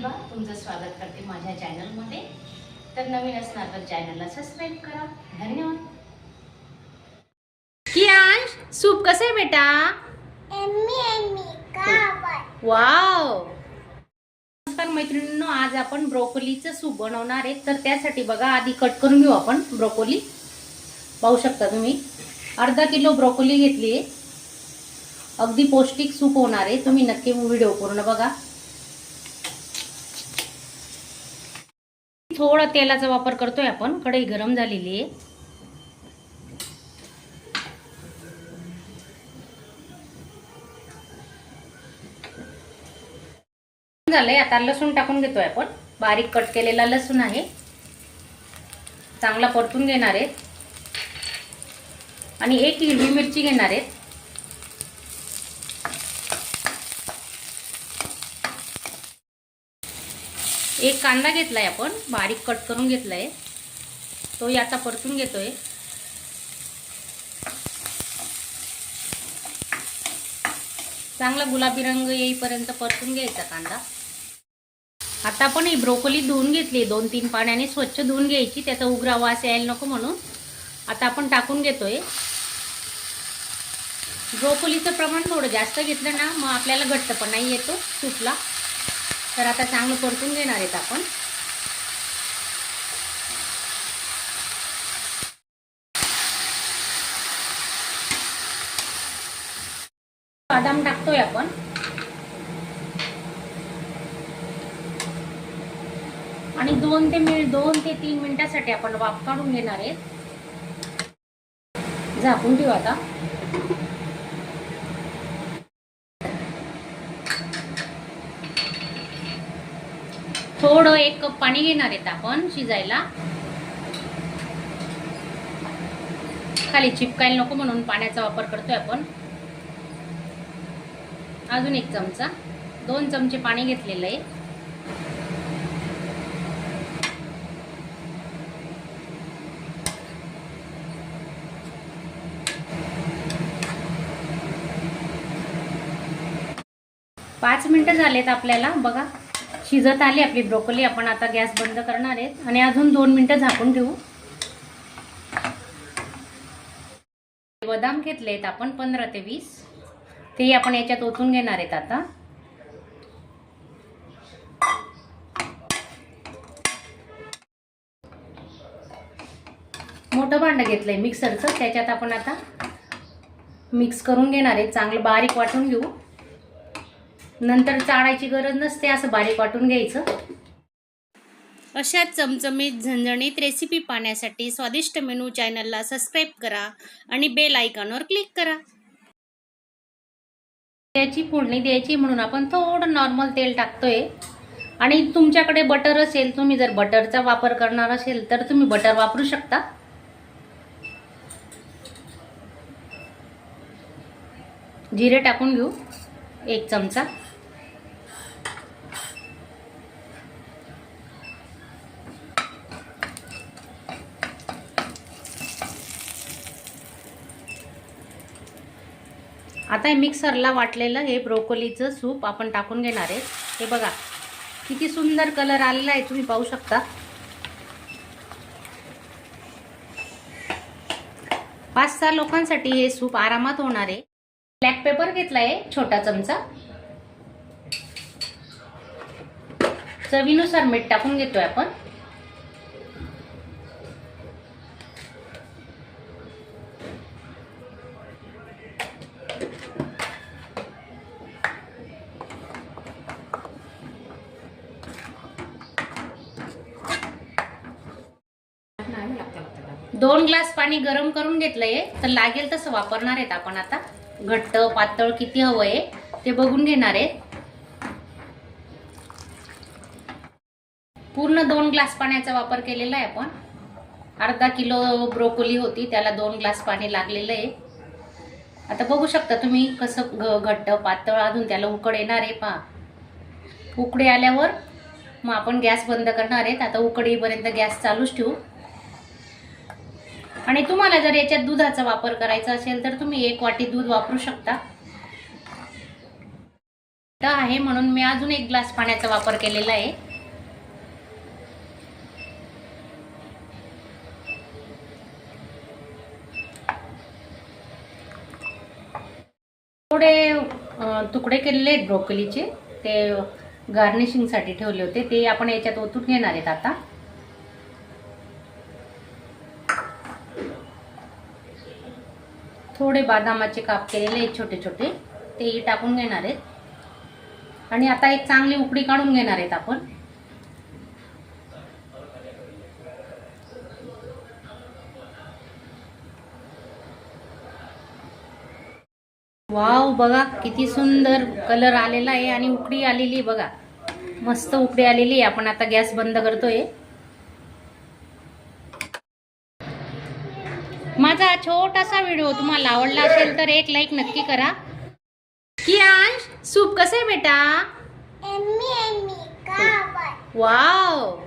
प्रतिभा तुमचं स्वागत करते माझ्या चॅनलमध्ये. तर नवीन असणार तर चॅनलला सबस्क्राईब करा. धन्यवाद. कियांश सूप कसं आहे बेटा? वाव. नमस्कार मैत्रिणींनो आज आपण ब्रोकोलीचं सूप बनवणार आहे. तर त्यासाठी बघा आधी कट करून घेऊ आपण ब्रोकोली. पाहू शकता तुम्ही. अर्धा किलो ब्रोकोली घेतली आहे. अगदी पौष्टिक सूप होणार आहे. तुम्ही नक्की व्हिडिओ पूर्ण बघा. थोडा तेलाचा वापर करतोय आपण. कढई गरम झालेली आहे. झालंय. आता लसूण टाकून घेतोय आपण. बारीक कट केलेला लसूण आहे. चांगला परतून घेणार आहे. आणि एक हिरवी मिरची घेणार आहे. एक कांदा घेतलाय आपण बारीक कट करून घेतला आहे तो याचा परतून घेतोय. चांगला गुलाबी रंग येईपर्यंत परतून घ्यायचा कांदा. आता आपण ही ब्रोकोली धुवून घेतली दोन तीन पाण्याने स्वच्छ धुवून घ्यायची त्याचा उग्रा वास यायला नको म्हणून. आता आपण टाकून घेतोय. ब्रोकोलीचं प्रमाण थोडं जास्त घेतलं ना मग आपल्याला घट्टपणा येतो हो, सूपला तर आता चांगलं परतून घेणार आहेत आपण. बदाम टाकतोय आपण. आणि दोन ते मिनिट दोन ते तीन मिनिटासाठी आपण वाफ काढून घेणार आहेत. झाकून ठेवू आता. थोडं एक कप पाणी घेणार आहेत आपण शिजायला. खाली चिपकायला नको म्हणून पाण्याचा वापर करतोय आपण. अजून एक चमचा. दोन चमचे पाणी घेतलेलं आहे. पाच मिनटं झालेत आपल्याला बघा. शिजत आली आपली ब्रोकोली. आपण आता गॅस बंद करणार आहेत. आणि अजून दोन मिनटं झाकून ठेवू. बदाम घेतले आहेत आपण पंधरा ते वीस. ते आपण याच्यात ओतून घेणार आहेत आता. मोठं भांडं घेतलंय मिक्सरचं. त्याच्यात आपण आता मिक्स करून घेणार आहे चांगलं बारीक वाटून घेऊ. नंतर चाळायची गरज नसते असं बारीक वाटून घ्यायचं. अशा चमचमीत झणझणीत रेसिपी पाहण्यासाठी स्वादिष्ट मेनू चॅनलला सबस्क्राईब करा आणि बेल आयकॉनवर क्लिक करा. त्याची फोडणी द्यायची म्हणून आपण थोडं नॉर्मल तेल टाकतोय. आणि तुमच्याकडे बटर असेल तुम्ही जर बटरचा वापर करणार असेल तर तुम्ही बटर वापरू शकता. जिरे टाकून घेऊ एक चमचा. आता हे मिक्सरला वाटलेलं हे ब्रोकोलीचं सूप आपण टाकून घेणार आहे. हे बघा किती सुंदर कलर आलेला आहे तुम्ही पाहू शकता. पाच सहा लोकांसाठी हे सूप आरामात होणार आहे. ब्लॅक पेपर घेतलाय छोटा चमचा. चवीनुसार मीठ टाकून घेतोय आपण. दोन ग्लास पाणी गरम करून घेतलंय तर लागेल तसं वापरणार आहेत आपण आता. घट्ट पातळ किती हवं आहे ते बघून घेणार आहे पूर्ण दोन ग्लास पाण्याचा वापर केलेला आहे आपण. अर्धा किलो ब्रोकोली होती त्याला दोन ग्लास पाणी लागलेलं आहे. आता बघू शकता तुम्ही कसं घ घट्ट पातळ अजून त्याला उकड येणार आहे पा उकडे आल्यावर मग आपण गॅस बंद करणार आहेत. आता उकडीपर्यंत गॅस चालूच ठेवू. आणि तुम्हाला जर याच्यात दुधाचा वापर करायचा असेल तर तुम्ही एक वाटी दूध वापरू शकता. आहे म्हणून मी अजून एक ग्लास पाण्याचा वापर केलेला आहे. थोडे तुकडे केलेले आहेत ब्रोकलीचे. ते गार्निशिंगसाठी ठेवले होते. ते आपण याच्यात ओतून घेणार आहेत आता. थोडे बदामाचे काप केलेले आहेत छोटे छोटे तेही टाकून घेणार आहेत. आणि आता एक चांगली उकडी काढून घेणार आहेत आपण. वाव बघा किती सुंदर कलर आलेला आहे आणि उकडी आलेली आहे बघा. मस्त उकडी आलेली आहे. आपण आता गॅस बंद करतोय. माझा छोटासा व्हिडिओ तुम्हाला आवडला असेल तर एक लाईक नक्की करा. कियांश सूप कसं बेटा? एम्मी एम्मी का वाव